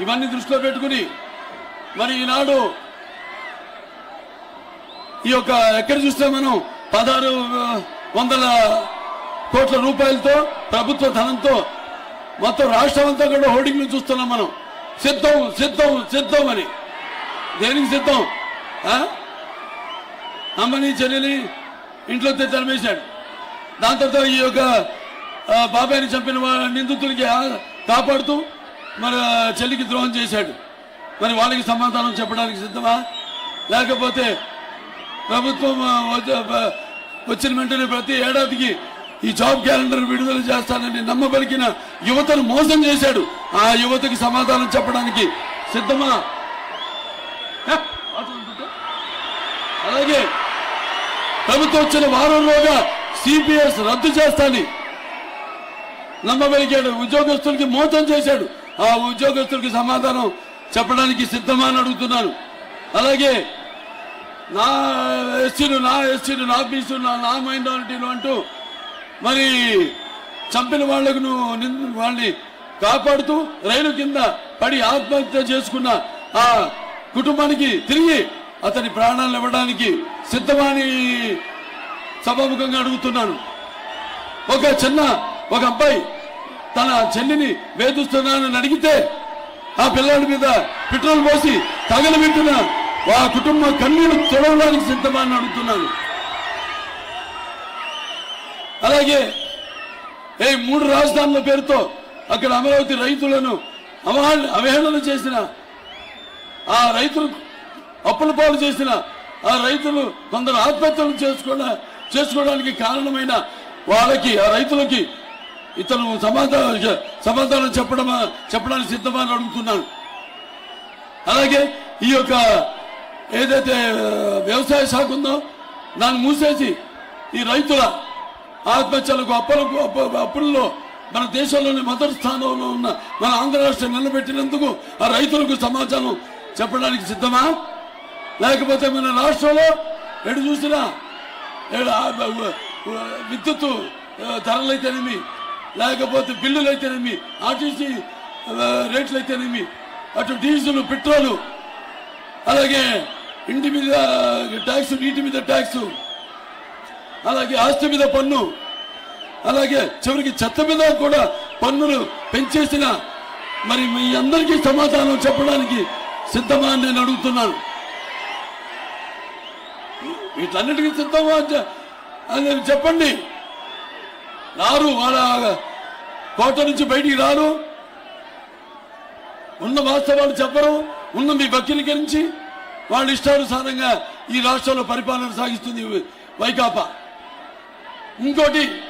ఇవన్నీ దృష్టిలో పెట్టుకుని మరి ఈనాడు ఈ యొక్క ఎక్కడ చూస్తే మనం పదహారు వందల కోట్ల రూపాయలతో ప్రభుత్వ ధనంతో మొత్తం రాష్ట్రం అంతా కూడా హోర్డింగ్లు చూస్తున్నాం మనం. సిద్ధం సిద్ధం సిద్ధం అని. దేనికి సిద్ధం? ఆ? అమ్మని చెల్లెని ఇంట్లో తరిమేశాడు. దాని తర్వాత ఈ యొక్క బాబాయిని చంపిన నిందితుడికి కాపాడుతూ మన చెల్లికి ద్రోహం చేశాడు. మరి వాళ్ళకి సమాధానం చెప్పడానికి సిద్ధమా? లేకపోతే ప్రభుత్వం వచ్చిన వెంటనే ప్రతి ఏడాదికి ఈ జాబ్ క్యాలెండర్ విడుదల చేస్తానని నమ్మబలికిన యువతను మోసం చేశాడు. ఆ యువతకి సమాధానం చెప్పడానికి సిద్ధమా? అలాగే ప్రభుత్వం వచ్చిన వారంలోగా సిపిఎస్ రద్దు చేస్తాని నమ్మబలికాడు. ఉద్యోగస్తులకి మోసం చేశాడు. ఆ ఉద్యోగస్తులకు సమాధానం చెప్పడానికి సిద్ధమా అని అడుగుతున్నాను అలాగే నా ఎస్సీలు నా ఎస్సీలు నా బీసీలు నా నా మైనారిటీలు అంటూ మరి చంపిన వాళ్ళకు నువ్వు వాళ్ళని కాపాడుతూ రైలు కింద పడి ఆత్మహత్య చేసుకున్న ఆ కుటుంబానికి తిరిగి అతని ప్రాణాలు ఇవ్వడానికి సిద్ధమాని సభాముఖంగా అడుగుతున్నాను. ఒక చిన్న ఒక అబ్బాయి తన చెల్లిని వేధిస్తున్నానని అడిగితే ఆ పిల్లాడి మీద పెట్రోల్ పోసి తగలబెట్టిన ఆ కుటుంబ కన్నీళ్ళు తొడవడానికి సిద్ధమని అడుగుతున్నాను. అలాగే ఏ మూడు రాజధానుల పేరుతో అక్కడ అమరావతి రైతులను అవహేళన అవహేళన చేసిన ఆ రైతులు అప్పుల పాలు చేసిన ఆ రైతులు కొందరు ఆత్మహత్యలు చేసుకున్న చేసుకోవడానికి కారణమైన వాళ్ళకి ఆ రైతులకి ఇతను సమాధానం సమాధానం చెప్పడమా చెప్పడానికి సిద్ధమని అడుగుతున్నాను. అలాగే ఈ యొక్క ఏదైతే వ్యవసాయ శాఖ ఉందో దాన్ని మూసేసి ఈ రైతుల ఆత్మహత్యలకు అప్పులకు అప్పుల్లో మన దేశంలోని మొదటి స్థానంలో ఉన్న మన ఆంధ్ర రాష్ట్రం నిలబెట్టినందుకు ఆ రైతులకు సమాచారం చెప్పడానికి సిద్ధమా? లేకపోతే మన రాష్ట్రంలో ఎటు చూసినా ఏడు విద్యుత్ ధరలైతేనేమి లేకపోతే బిల్లులు అయితేనేమి ఆర్టీసీ రేట్లు అయితేనేమి అటు డీజిల్ పెట్రోలు అలాగే ఇంటి మీద ట్యాక్స్ నీటి మీద ట్యాక్స్ అలాగే ఆస్తి మీద పన్ను అలాగే చివరికి చెత్త మీద కూడా పన్నులు పెంచేసిన మరి మీ అందరికీ సమాధానం చెప్పడానికి సిద్ధమా అని నేను అడుగుతున్నాను. వీటన్నిటికీ సిద్ధమా అని చెప్పండి. రారు వాళ్ళ కోట నుంచి బయటికి రారు. ఉన్న వాస్తవాలు చెప్పరు. ఉన్న మీ వక్రీకరించి వాళ్ళ ఇష్టానుసారంగా ఈ రాష్ట్రంలో పరిపాలన సాగిస్తుంది వైకాపా. ఇంకోటి